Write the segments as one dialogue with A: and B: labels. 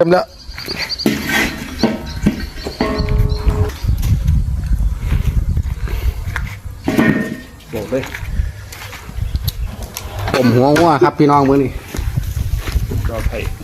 A: เต็มแล้วบอกเลยผมหัวหัวครับพี่น้องมือนี่
B: รอไผ่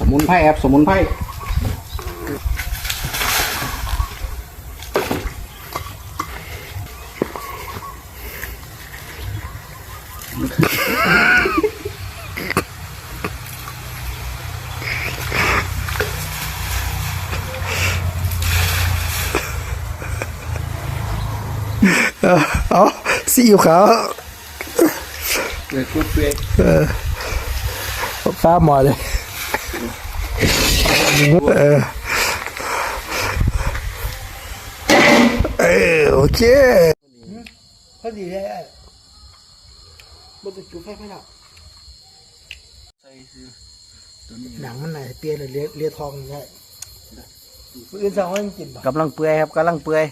A: สมุนไพรครับ สมุนไพร
C: เอาซีอิ๊วขาว
B: เลยกุ๊ดเป๊ก
C: ฟ้าหมอเลย เออเออโอเค
A: พอดีเลยมันจะจุดไฟไหมล่ะ
B: ใส่คือ
C: หนังมันไหนเปียเลยเลียเลียทองได้ปืนสองมันกินปะ
A: กำลังเปื่อยครับกำลังเปื่อย